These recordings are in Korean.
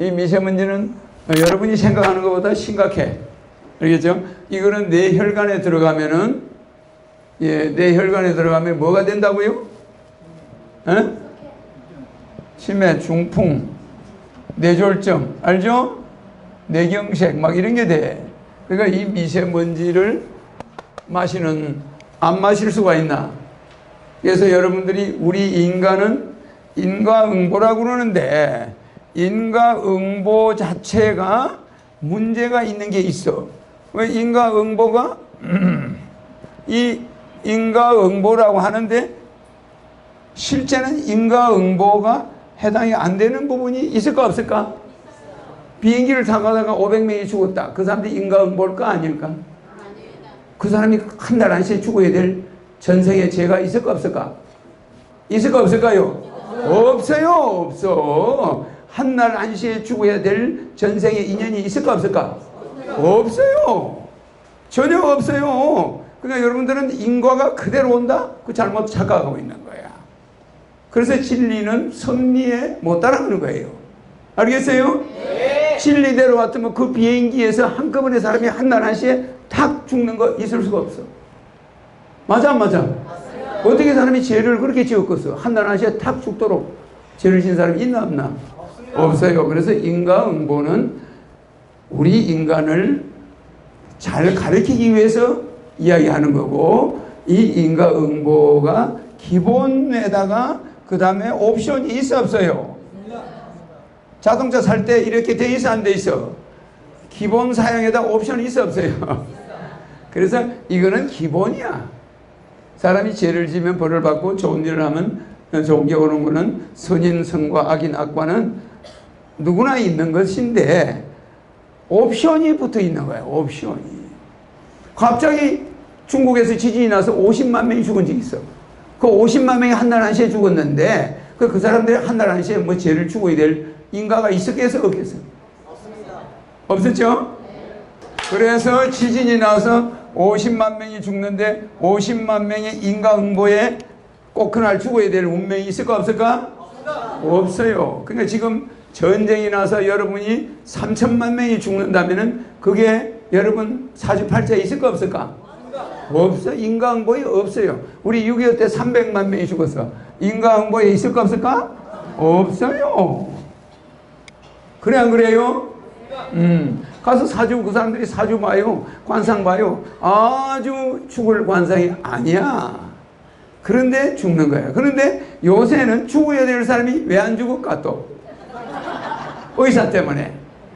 이 미세먼지는 여러분이 생각하는 것보다 심각해. 알겠죠? 이거는 내 혈관에 들어가면은 예, 내 혈관에 들어가면 뭐가 된다고요? 에? 치매, 중풍, 뇌졸중, 알죠? 뇌경색 막 이런 게 돼. 그러니까 이 미세먼지를 마시는 안 마실 수가 있나? 그래서 여러분들이 우리 인간은 인과응보라고 그러는데 인과응보 자체가 문제가 있는 게 있어. 왜 인과응보가 이 인과응보라고 하는데 실제는 인과응보가 해당이 안 되는 부분이 있을까 없을까? 비행기를 타고 가다가 500명이 죽었다. 그 사람들이 인과응보일까 아닐까? 그 사람이 한 달 안시에 죽어야 될 전생에 죄가 있을까 없을까? 있을까 없을까요? 없어요 없어 한 날 안시에 죽어야 될 전생의 인연이 있을까 없을까? 없어요 전혀 없어요 그러니까 여러분들은 인과가 그대로 온다? 그 잘못 착각하고 있는 거야 그래서 진리는 섭리에 못 따라가는 거예요 알겠어요? 진리대로 왔으면 그 비행기에서 한꺼번에 사람이 한날 한시에 탁 죽는 거 있을 수가 없어. 맞아, 안 맞아? 어떻게 사람이 죄를 그렇게 지었겠어? 한날 한시에 탁 죽도록 죄를 진 사람이 있나 없나? 없어요. 그래서 인과응보는 우리 인간을 잘 가르치기 위해서 이야기하는 거고 이 인과응보가 기본에다가 그 다음에 옵션이 있어 없어요? 자동차 살 때 이렇게 돼 있어 안 돼 있어? 기본 사양에다 옵션이 있어 없어요? 그래서 이거는 기본이야. 사람이 죄를 지면 벌을 받고 좋은 일을 하면 좋은 게 오는 거는 선인 선과 악인 악과는 누구나 있는 것인데 옵션이 붙어 있는 거야. 옵션이. 갑자기 중국에서 지진이 나서 50만 명이 죽은 적이 있어. 그 50만 명이 한 날 한시에 죽었는데 그, 그 사람들이 한 날 한시에 뭐 죄를 죽어야 될 인가가 있었겠어 없겠어? 없었죠? 그래서 지진이 나서 50만 명이 죽는데 50만 명의 인과응보에 꼭 그날 죽어야 될 운명이 있을까 없을까? 없어요. 그러니까 지금 전쟁이 나서 여러분이 3천만 명이 죽는다면은 그게 여러분 사주팔자에 있을까 없을까? 없어. 인과응보에 없어요. 우리 6.25 때 300만 명이 죽었어. 인과응보에 있을까 없을까? 없어요. 그래 안 그래요? 음. 가서 사주 그 사람들이 사주 봐요. 관상 봐요. 아주 죽을 관상이 아니야. 그런데 죽는 거야. 그런데 요새는 죽어야 될 사람이 왜 안 죽을까 또? 의사 때문에.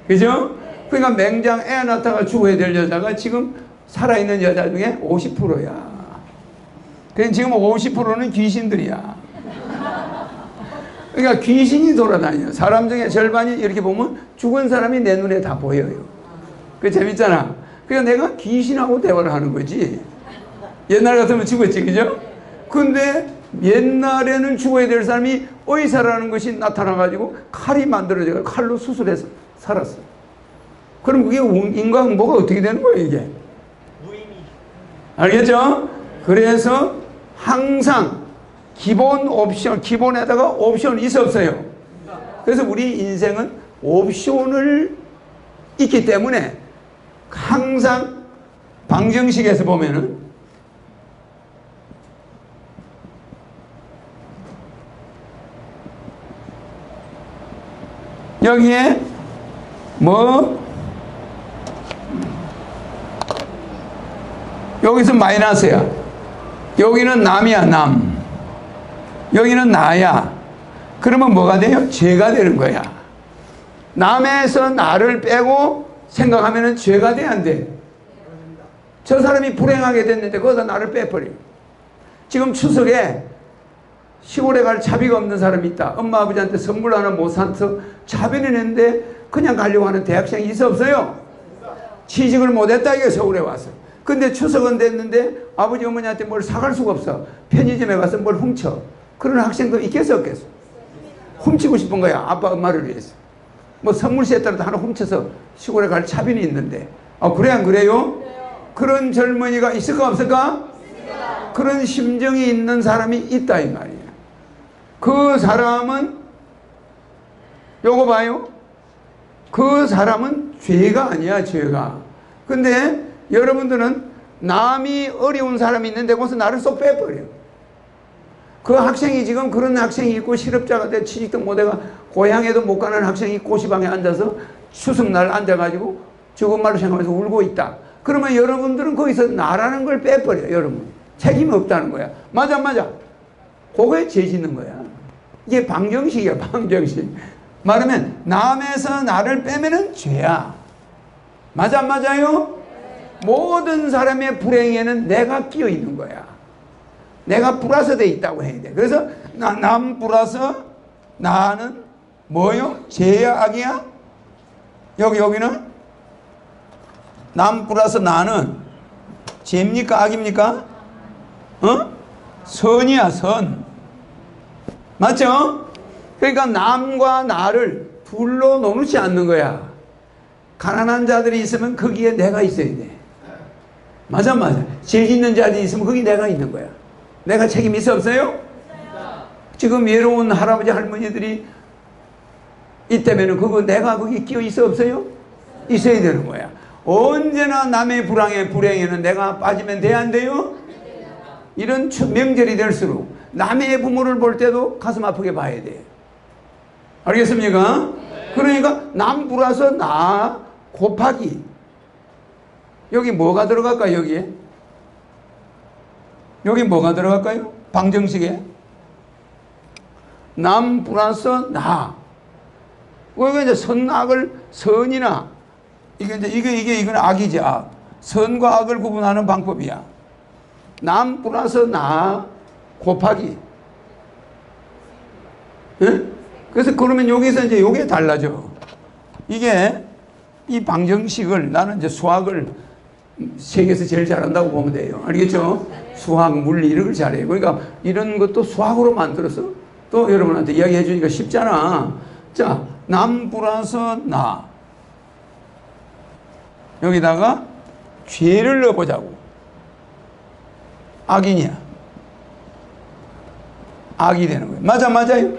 그죠? 그러니까 맹장 애 낳다가 죽어야 될 여자가 지금 살아있는 여자 중에 50%야. 그냥 지금 50%는 귀신들이야. 그러니까 귀신이 돌아다녀. 사람 중에 절반이 이렇게 보면 죽은 사람이 내 눈에 다 보여요. 그 재밌잖아. 그러니까 내가 귀신하고 대화를 하는 거지. 옛날 같으면 죽었지, 그죠? 근데 옛날에는 죽어야 될 사람이 의사라는 것이 나타나가지고 칼이 만들어져서 칼로 수술해서 살았어. 그럼 그게 인과응보가 어떻게 되는 거예요, 이게? 알겠죠? 그래서 항상 기본 옵션, 기본에다가 옵션 있어 없어요? 그래서 우리 인생은 옵션을 있기 때문에 항상 방정식에서 보면은 여기에 뭐 여기서 마이너스야. 여기는 남이야, 남. 여기는 나야. 그러면 뭐가 돼요? 죄가 되는 거야. 남에서 나를 빼고 생각하면 죄가 돼, 안 돼? 저 사람이 불행하게 됐는데 거기다 나를 빼버려. 지금 추석에 시골에 갈 차비가 없는 사람이 있다. 엄마 아버지한테 선물 하나 못 사서 차비는 했는데 그냥 가려고 하는 대학생이 있어 없어요? 취직을 못했다 이게 서울에 와서. 근데 추석은 됐는데 아버지 어머니한테 뭘 사갈 수가 없어. 편의점에 가서 뭘 훔쳐. 그런 학생도 있겠어 없겠어? 훔치고 싶은 거야. 아빠 엄마를 위해서. 뭐 선물 세트라도 하나 훔쳐서 시골에 갈 차비는 있는데. 아 그래 안 그래요? 그런 젊은이가 있을까 없을까? 그런 심정이 있는 사람이 있다 이 말이야. 그 사람은 요거 봐요. 그 사람은 죄가 아니야, 죄가. 근데 여러분들은 남이 어려운 사람이 있는데 거기서 나를 쏙 빼버려. 그 학생이 지금 그런 학생이 있고 실업자가 돼 취직도 못해가 고향에도 못 가는 학생이 고시방에 앉아서 추석날 앉아가지고 죽은 말로 생각하면서 울고 있다. 그러면 여러분들은 거기서 나라는 걸 빼버려, 여러분. 책임이 없다는 거야. 맞아, 맞아. 그거에 죄 짓는 거야. 이게 방정식이야, 방정식. 말하면 남에서 나를 빼면은 죄야. 맞아, 맞아요? 모든 사람의 불행에는 내가 끼어 있는 거야. 내가 플러스 돼 있다고 해야 돼. 그래서 나, 남 플러스 나는 뭐요? 죄야 악이야? 여기 여기는 남 플러스 나는 죄입니까 악입니까? 어? 선이야 선. 맞죠? 그러니까 남과 나를 둘로 나누지 않는 거야. 가난한 자들이 있으면 거기에 내가 있어야 돼. 맞아 맞아. 죄 짓는 자들이 있으면 거기 내가 있는 거야. 내가 책임 있어 없어요? 지금 외로운 할아버지 할머니들이 있다면 그거 내가 거기 끼어 있어 없어요? 있어야 되는 거야. 언제나 남의 불황에 불행에는 내가 빠지면 돼안 돼요? 이런 추- 명절이 될수록 남의 부모를 볼 때도 가슴 아프게 봐야 돼. 알겠습니까? 그러니까 남 불화서 나 곱하기 여기 뭐가 들어갈까 여기에? 여기 뭐가 들어갈까요? 방정식에 남 플러스 나. 그러니까 이제 선악을 선이나 이게 이제 이게 이게 이건 악이지 악. 선과 악을 구분하는 방법이야. 남 플러스 나 곱하기. 예? 그래서 그러면 여기서 이제 요게 달라져. 이게 이 방정식을 나는 이제 수학을 세계에서 제일 잘한다고 보면 돼요. 알겠죠? 수학, 물리 이런 걸 잘해요. 그러니까 이런 것도 수학으로 만들어서 또 여러분한테 이야기해 주니까 쉽잖아. 자, 남 플러스 나. 여기다가 죄를 넣어보자고. 악인이야. 악이 되는 거예요. 맞아, 맞아요.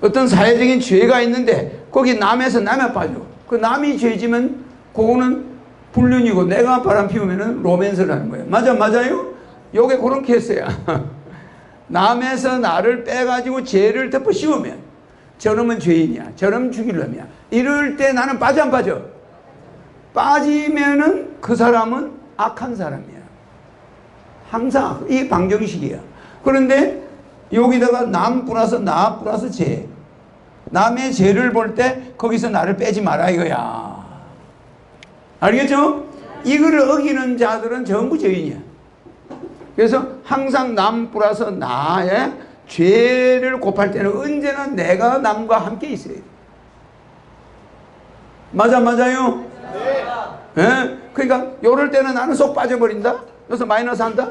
어떤 사회적인 죄가 있는데 거기 남에서 남에 빠져. 그 남이 죄지면 그거는 불륜이고 내가 바람 피우면은 로맨스라는 거예요. 맞아, 맞아요? 요게 그런 케이스야. 남에서 나를 빼가지고 죄를 덮어 씌우면 저놈은 죄인이야. 저놈 죽일 놈이야. 이럴 때 나는 빠져 안 빠져? 빠지면은 그 사람은 악한 사람이야. 항상 이 방정식이야. 그런데 여기다가 남 플러스 나 플러스 죄. 남의 죄를 볼 때 거기서 나를 빼지 마라 이거야. 알겠죠? 이거를 어기는 자들은 전부 죄인이야. 그래서 항상 남 플러스 나의 죄를 곱할 때는 언제나 내가 남과 함께 있어야 돼. 맞아, 맞아요? 예? 그러니까 요럴 때는 나는 쏙 빠져버린다? 그래서 마이너스 한다?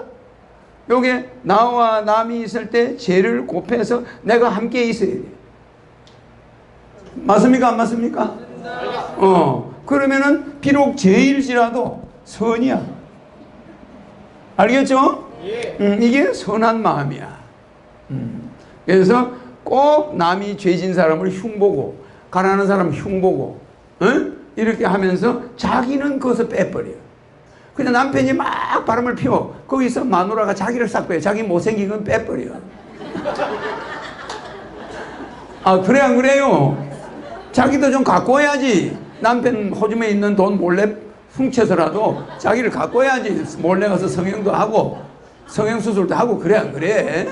요게 나와 남이 있을 때 죄를 곱해서 내가 함께 있어야 돼. 맞습니까? 안 맞습니까? 어. 그러면은 비록 죄일지라도 선이야. 알겠죠? 음, 이게 선한 마음이야. 음. 그래서 꼭 남이 죄진 사람을 흉보고 가난한 사람 흉보고 응? 이렇게 하면서 자기는 그것을 빼버려. 그냥 남편이 막 바람을 피워 거기서 마누라가 자기를 싹 빼. 자기 못생긴 건 빼버려. 아 그래 안 그래요? 자기도 좀 갖고 와야지. 남편 호주머니에 있는 돈 몰래 훔쳐서라도 자기를 갖고 와야지. 몰래 가서 성형도 하고 성형수술도 하고 그래 안 그래?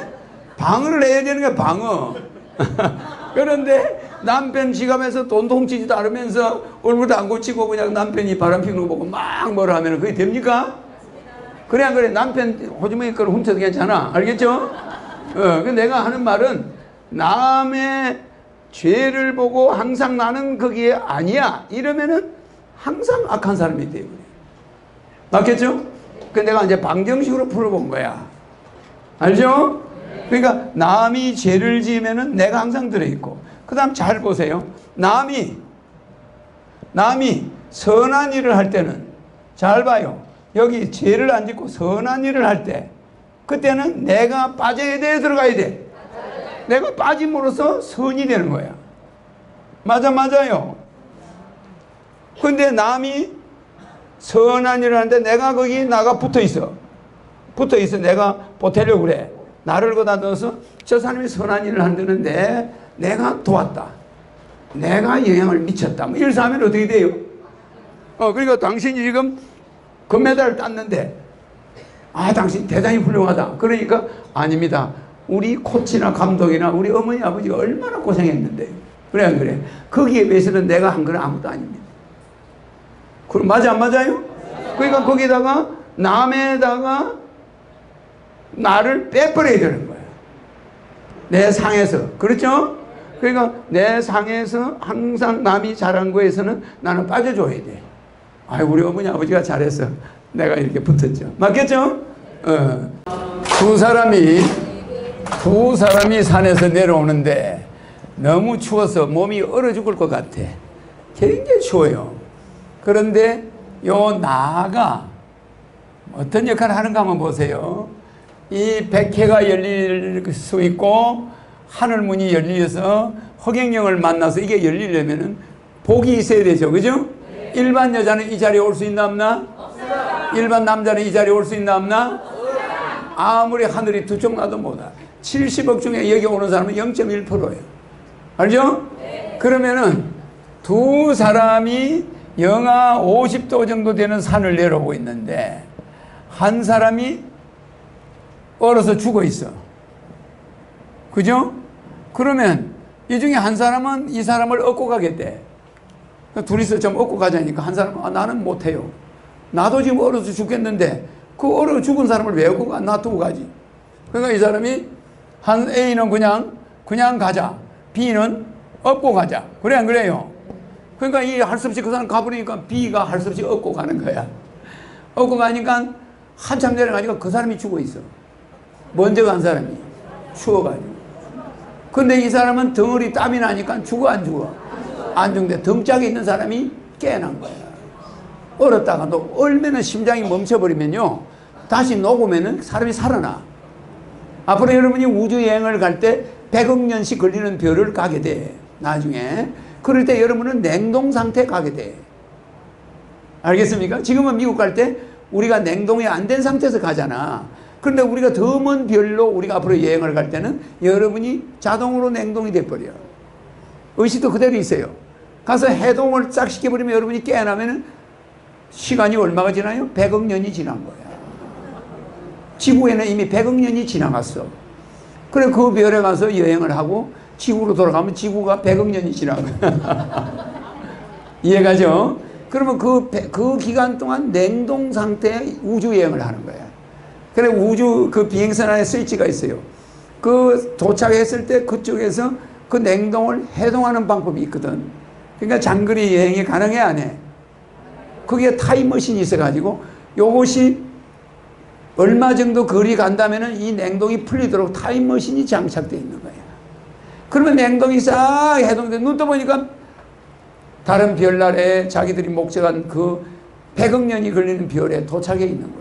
방어를 해야 되는 거야 방어. 그런데 남편 지갑에서 돈도 훔치지도 않으면서 얼굴도 안 고치고 그냥 남편이 바람 피는 거 보고 막 뭐라 하면 그게 됩니까? 그래 안 그래? 남편 호주머니 걸 훔쳐도 괜찮아. 알겠죠? 어, 그 내가 하는 말은 남의 죄를 보고 항상 나는 거기에 아니야. 이러면은 항상 악한 사람이 되버려. 맞겠죠? 그 내가 이제 방정식으로 풀어본 거야. 알죠? 그러니까 남이 죄를 지으면은 내가 항상 들어있고 그 다음 잘 보세요. 남이 남이 선한 일을 할 때는 잘 봐요. 여기 죄를 안 짓고 선한 일을 할 때 그때는 내가 빠져야 돼 들어가야 돼. 내가 빠짐으로써 선이 되는 거야. 맞아 맞아요. 근데 남이 선한 일을 하는데 내가 거기 나가 붙어 있어. 붙어 있어. 내가 보태려고 그래. 나를 거다 넣어서 저 사람이 선한 일을 한다는데 내가 도왔다. 내가 영향을 미쳤다. 뭐 이렇게 하면 어떻게 돼요? 어, 그러니까 당신이 지금 금메달을 땄는데 아, 당신 대단히 훌륭하다. 그러니까 아닙니다. 우리 코치나 감독이나 우리 어머니 아버지가 얼마나 고생했는데. 그래, 안 그래? 거기에 비해서는 내가 한 건 아무도 아닙니다. 그럼 맞아, 안 맞아요? 그러니까 거기다가 남에다가 나를 빼버려야 되는 거야. 내 상에서. 그렇죠? 그러니까 내 상에서 항상 남이 잘한 거에서는 나는 빠져줘야 돼. 아이, 우리 어머니 아버지가 잘했어. 내가 이렇게 붙었죠. 맞겠죠? 어. 두 사람이, 두 사람이 산에서 내려오는데 너무 추워서 몸이 얼어 죽을 것 같아. 굉장히 추워요. 그런데 요 나가 어떤 역할을 하는가 한번 보세요. 이 백회가 열릴 수 있고 하늘 문이 열려서 허경영을 만나서 이게 열리려면은 복이 있어야 되죠. 그죠? 일반 여자는 이 자리에 올 수 있나 없나? 일반 남자는 이 자리에 올 수 있나 없나? 아무리 하늘이 두쪽 나도 못 와. 70억 중에 여기 오는 사람은 0.1%예요. 알죠? 그러면은 두 사람이 영하 50도 정도 되는 산을 내려오고 있는데 한 사람이 얼어서 죽어 있어. 그죠? 그러면 이 중에 한 사람은 이 사람을 얻고 가겠대. 둘이서 좀 얻고 가자니까 한 사람은 아, 나는 못해요. 나도 지금 얼어서 죽겠는데 그 얼어 죽은 사람을 왜 얻고 가? 놔두고 가지. 그러니까 이 사람이 한 A는 그냥 그냥 가자. B는 업고 가자. 그래 안 그래요? 그러니까 이 할 수 없이 그 사람 가버리니까 B가 할 수 없이 업고 가는 거야. 업고 가니까 한참 내려가니까 그 사람이 죽어 있어. 먼저 간 사람이 추워가지고. 근데 이 사람은 덩어리 땀이 나니까 죽어 안 죽어? 안 죽는데 덩짝에 있는 사람이 깨난 거야. 얼었다가 또 얼면은 심장이 멈춰버리면요. 다시 녹으면은 사람이 살아나. 앞으로 여러분이 우주 여행을 갈 때 100억 년씩 걸리는 별을 가게 돼. 나중에. 그럴 때 여러분은 냉동 상태에 가게 돼. 알겠습니까? 지금은 미국 갈 때 우리가 냉동이 안 된 상태에서 가잖아. 그런데 우리가 더먼 별로 우리가 앞으로 여행을 갈 때는 여러분이 자동으로 냉동이 돼버려. 의식도 그대로 있어요. 가서 해동을 쫙 시켜버리면 여러분이 깨어나면 시간이 얼마가 지나요? 100억 년이 지난 거야. 지구에는 이미 100억 년이 지나갔어. 그래 그 별에 가서 여행을 하고 지구로 돌아가면 지구가 100억 년이 거야. 이해가죠? 그러면 그, 그 기간 동안 냉동 상태의 우주 여행을 하는 거야. 그래 우주 그 비행선 안에 스위치가 있어요. 그 도착했을 때 그쪽에서 그 냉동을 해동하는 방법이 있거든. 그러니까 장거리 여행이 가능해 안 해? 거기에 타임머신이 있어가지고 요것이 얼마 정도 거리 간다면은 이 냉동이 풀리도록 타임머신이 장착되어 있는 거예요. 그러면 냉동이 싹 해동돼 눈 떠보니까 다른 별날에 자기들이 목적한 그 100억 년이 걸리는 별에 도착해 있는 거예요.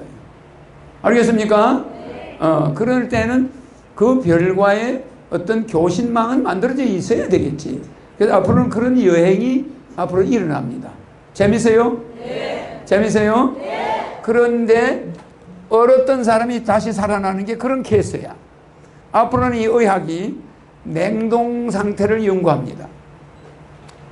알겠습니까? 어, 그럴 때는 그 별과의 어떤 교신망은 만들어져 있어야 되겠지. 그래서 앞으로는 그런 여행이 앞으로 일어납니다. 재밌어요? 네. 재밌어요? 네. 그런데 얼었던 사람이 다시 살아나는 게 그런 케이스야. 앞으로는 이 의학이 냉동 상태를 연구합니다.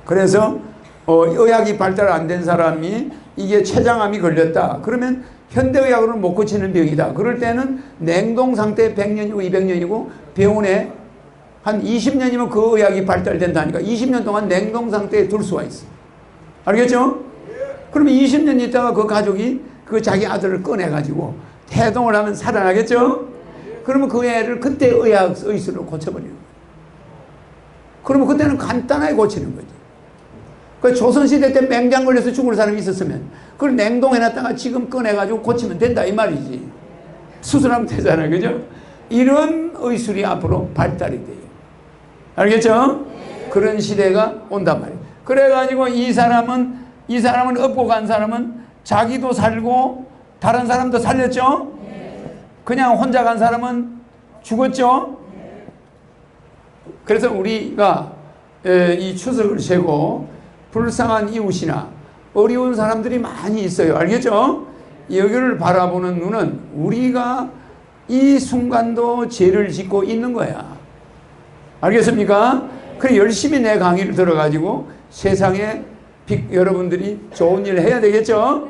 그래서 어, 의학이 발달 안 된 사람이 이게 췌장암이 걸렸다. 그러면 현대의학으로는 못 고치는 병이다. 그럴 때는 냉동 상태 100년이고 200년이고 병원에 한 20년이면 그 의학이 발달된다니까 20년 동안 냉동 상태에 둘 수가 있어. 알겠죠? 그러면 20년 있다가 그 가족이 그 자기 아들을 꺼내가지고 태동을 하면 살아나겠죠? 그러면 그 애를 그때 의학, 의술로 고쳐버리는 거예요. 그러면 그때는 간단하게 고치는 거지. 그 조선시대 때 맹장 걸려서 죽을 사람이 있었으면 그걸 냉동해놨다가 지금 꺼내가지고 고치면 된다 이 말이지. 수술하면 되잖아요. 그죠? 이런 의술이 앞으로 발달이 돼요. 알겠죠? 그런 시대가 온단 말이에요. 그래가지고 이 사람은, 이 사람은 업고 간 사람은 자기도 살고 다른 사람도 살렸죠? 그냥 혼자 간 사람은 죽었죠? 그래서 우리가 이 추석을 세고 불쌍한 이웃이나 어려운 사람들이 많이 있어요. 알겠죠? 여기를 바라보는 눈은 우리가 이 순간도 죄를 짓고 있는 거야. 알겠습니까? 그래 열심히 내 강의를 들어가지고 세상에 비- 여러분들이 좋은 일을 해야 되겠죠?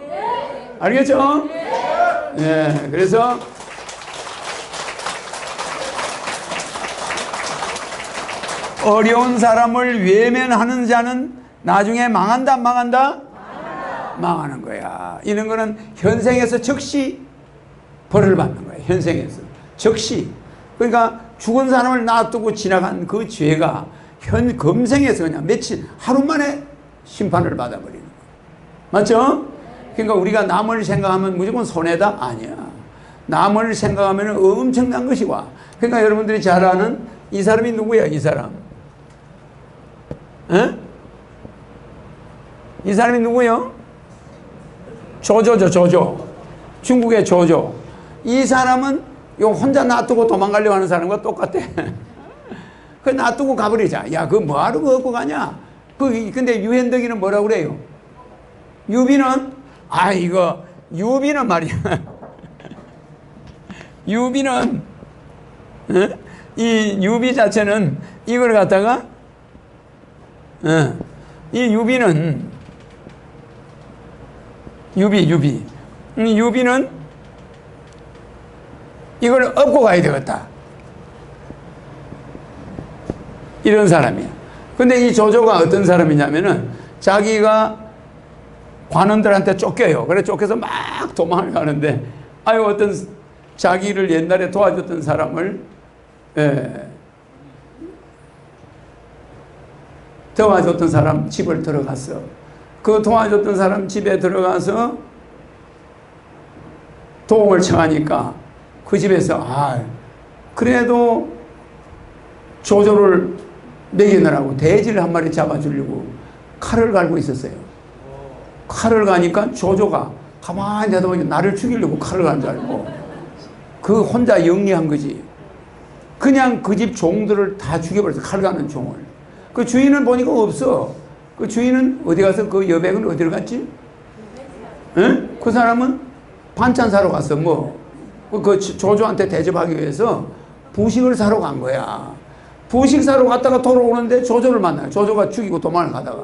알겠죠? 네, 그래서 어려운 사람을 외면하는 자는 나중에 망한다, 안 망한다? 망하는 거야. 이런 거는 현생에서 즉시 벌을 받는 거야. 현생에서. 즉시. 그러니까 죽은 사람을 놔두고 지나간 그 죄가 현 금생에서 그냥 며칠 하루 만에 심판을 받아버리는 거야. 맞죠? 그러니까 우리가 남을 생각하면 무조건 손해다? 아니야. 남을 생각하면 엄청난 것이 와. 그러니까 여러분들이 잘 아는 이 사람이 누구야? 이 사람. 에? 이 사람이 누구요? 조조죠, 조조. 중국의 조조. 이 사람은 요 혼자 놔두고 도망가려고 하는 사람과 똑같아. 그 놔두고 가버리자. 야, 그 뭐하러 그 얻고 가냐? 그, 근데 유현덕이는 뭐라고 그래요? 유비는, 아, 이거, 유비는 말이야. 유비는, 어? 이 유비 자체는 이걸 갖다가, 어, 이 유비는, 유비, 유비. 이 유비는 이걸 업고 가야 되겠다. 이런 사람이야. 근데 이 조조가 어떤 사람이냐면은 자기가 관원들한테 쫓겨요. 그래 쫓겨서 막 도망을 가는데 아유 어떤 자기를 옛날에 도와줬던 사람을 예, 도와줬던 사람 집을 들어갔어. 그 도와줬던 사람 집에 들어가서 도움을 청하니까 그 집에서 아 그래도 조조를 먹이느라고 돼지를 한 마리 잡아주려고 칼을 갈고 있었어요. 칼을 가니까 조조가 가만히 내다보니 나를 죽이려고 칼을 간 줄 알고 그 혼자 영리한 거지. 그냥 그 집 종들을 다 죽여버렸어. 칼 가는 종을. 그 주인은 보니까 없어. 그 주인은 어디 가서 그 여백은 어디로 갔지? 응? 그 사람은 반찬 사러 갔어. 뭐. 그- 그 조조한테 대접하기 위해서 부식을 사러 간 거야. 부식 사러 갔다가 돌아오는데 조조를 만나요. 조조가 죽이고 도망을 가다가.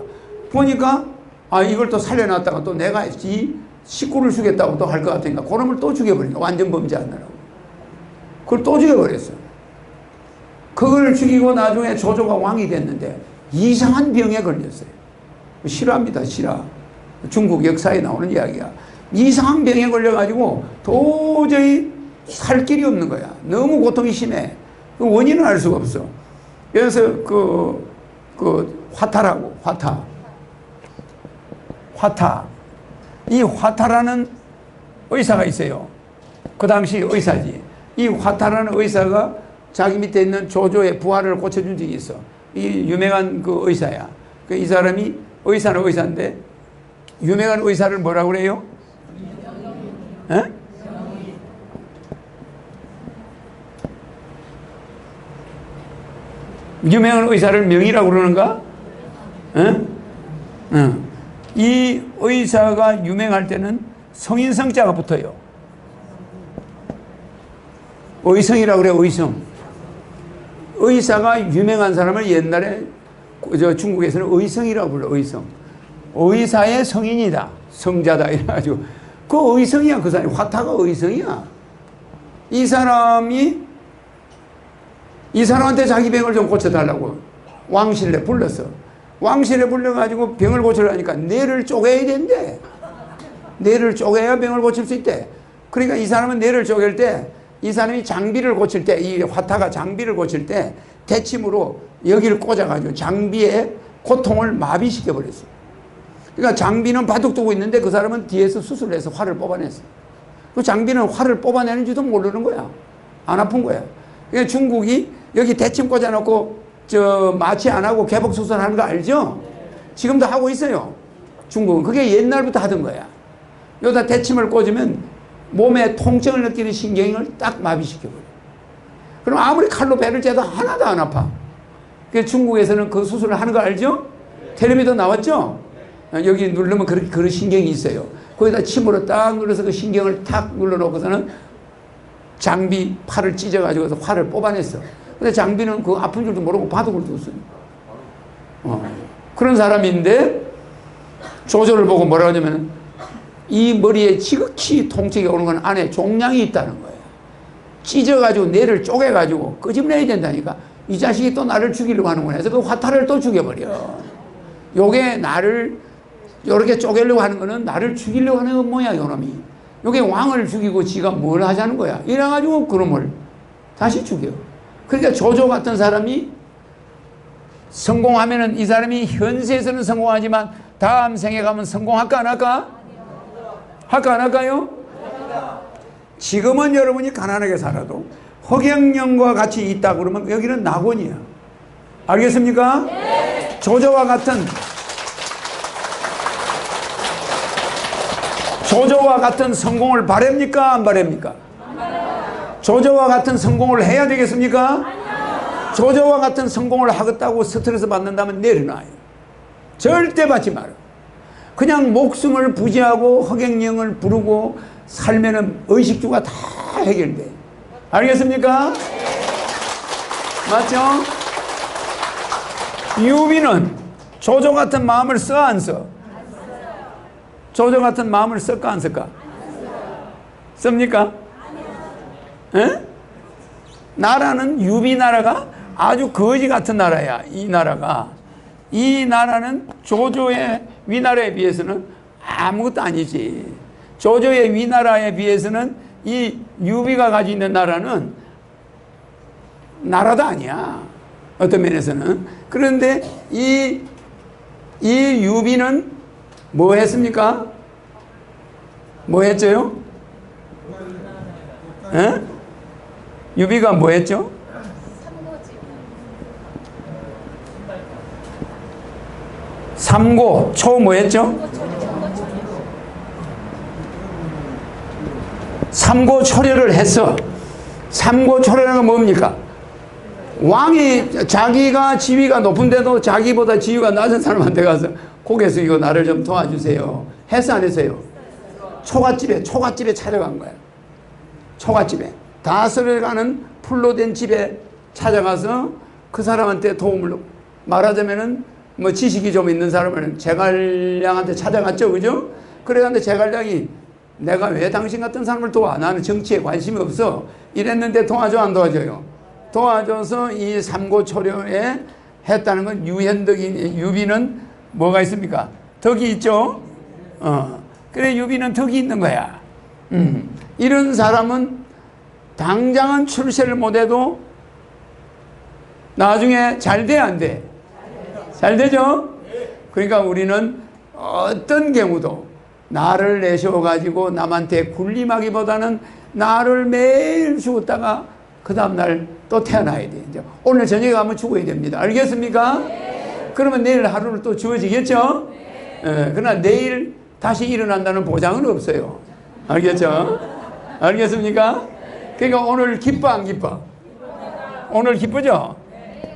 보니까, 아, 이걸 또 살려놨다가 또 내가 이 식구를 죽였다고 또 할 것 같으니까 그놈을 또 죽여버리니까 완전 범죄하느라고. 그걸 또 죽여버렸어. 그걸 죽이고 나중에 조조가 왕이 됐는데 이상한 병에 걸렸어요. 실화입니다, 실화. 중국 역사에 나오는 이야기야. 이상한 병에 걸려가지고 도저히 살 길이 없는 거야. 너무 고통이 심해. 그 원인을 알 수가 없어. 그래서 그, 그 화타라고, 화타. 화타. 이 화타라는 의사가 있어요. 그 당시 의사지. 이 화타라는 의사가 자기 밑에 있는 조조의 부하를 고쳐준 적이 있어. 이 유명한 그 의사야. 그 이 사람이 의사는 의사인데 유명한 의사를 뭐라고 그래요? 에? 유명한 의사를 명의라고 그러는가? 에? 응. 이 의사가 유명할 때는 성인 성자가 붙어요. 의성이라고 그래, 의성. 의사가 유명한 사람을 옛날에 그 저 중국에서는 의성이라고 불러, 의성. 의사의 성인이다. 성자다. 이래가지고. 그 의성이야, 그 사람이. 화타가 의성이야. 이 사람이 이 사람한테 자기 병을 좀 고쳐달라고 왕실에 불렀어. 왕실에 불러가지고 병을 고치려니까 뇌를 쪼개야 된대. 뇌를 쪼개야 병을 고칠 수 있대. 그러니까 이 사람은 뇌를 쪼갤 때 이 사람이 장비를 고칠 때, 이 화타가 장비를 고칠 때 대침으로 여기를 꽂아가지고 장비의 고통을 마비시켜 버렸어. 그러니까 장비는 바둑 두고 있는데 그 사람은 뒤에서 수술을 해서 활을 뽑아냈어. 그 장비는 활을 뽑아내는지도 모르는 거야. 안 아픈 거야. 그러니까 중국이 여기 대침 꽂아놓고 저 마취 안 하고 개복 수술하는 거 알죠? 지금도 하고 있어요. 중국은 그게 옛날부터 하던 거야. 여기다 대침을 꽂으면 몸에 통증을 느끼는 신경을 딱 마비시켜버려. 그럼 아무리 칼로 배를 째도 하나도 안 아파. 그 중국에서는 그 수술을 하는 거 알죠? 텔레비도 나왔죠? 어, 여기 누르면 그렇게 그런 신경이 있어요. 거기다 침으로 딱 눌러서 그 신경을 탁 눌러놓고서는 장비 팔을 찢어가지고 활을 뽑아냈어. 근데 장비는 그 아픈 줄도 모르고 바둑을 뒀어요. 어. 그런 사람인데 조조를 보고 뭐라 하냐면 이 머리에 지극히 통증이 오는 건 안에 종양이 있다는 거예요. 찢어가지고 뇌를 쪼개가지고 끄집내야 된다니까. 이 자식이 또 나를 죽이려고 하는구나 해서 그 화탈을 또 죽여버려. 요게 나를 요렇게 쪼개려고 하는 거는 나를 죽이려고 하는 모양 요놈이. 요게 왕을 죽이고 지가 뭘 하자는 거야. 이래가지고 그놈을 다시 죽여. 그러니까 조조 같은 사람이 성공하면은 이 사람이 현세에서는 성공하지만 다음 생에 가면 성공할까 안 할까? 할까 안 할까요? 지금은 여러분이 가난하게 살아도 허경영과 같이 있다 그러면 여기는 낙원이야. 알겠습니까? 조조와 같은 조조와 같은 성공을 바랍니까? 안 바랍니까? 조조와 같은 성공을 해야 되겠습니까? 조조와 같은 성공을 하겠다고 스트레스 받는다면 내려놔요. 절대 받지 마라. 그냥 목숨을 부지하고 허경영을 부르고 살면은 의식주가 다 해결돼. 알겠습니까? 맞죠? 유비는 조조 같은 마음을 써 안 써? 조조 같은 마음을 쓸까 안 쓸까? 씁니까? 에? 나라는 유비 나라가 아주 거지 같은 나라야. 이 나라가 이 나라는 조조의 위나라에 비해서는 아무것도 아니지. 조조의 위나라에 비해서는 이 유비가 가지고 있는 나라는 나라도 아니야. 어떤 면에서는. 그런데 이, 이 유비는 뭐 했습니까? 뭐 했죠요? 에? 유비가 뭐 했죠? 삼고 초 뭐였죠? 삼고 초려를 했어. 삼고 초려는 건 뭡니까? 왕이 자기가 지위가 높은데도 자기보다 지위가 낮은 사람한테 가서 고개 숙이고 나를 좀 도와주세요. 했어 안 했어요? 초가집에 초가집에 찾아간 거야. 초가집에 다스려 가는 풀로 된 집에 찾아가서 그 사람한테 도움을 말하자면은 뭐 지식이 좀 있는 사람은 제갈량한테 찾아갔죠, 그죠? 그래가는데 제갈량이 내가 왜 당신 같은 사람을 도와? 나는 정치에 관심이 없어. 이랬는데 도와줘, 안 도와줘요? 도와줘서 이 삼고초려에 했다는 건 유현덕이, 유비는 뭐가 있습니까? 덕이 있죠? 어. 그래, 유비는 덕이 있는 거야. 음. 이런 사람은 당장은 출세를 못해도 나중에 잘 돼, 안 돼? 잘 되죠? 그러니까 우리는 어떤 경우도 나를 내셔가지고 남한테 군림하기보다는 나를 매일 죽었다가 그 다음날 또 태어나야 돼. 이제 오늘 저녁에 가면 죽어야 됩니다. 알겠습니까? 그러면 내일 하루를 또 주어지겠죠? 예, 그러나 내일 다시 일어난다는 보장은 없어요. 알겠죠? 알겠습니까? 그러니까 오늘 기뻐 안 기뻐? 오늘 기쁘죠?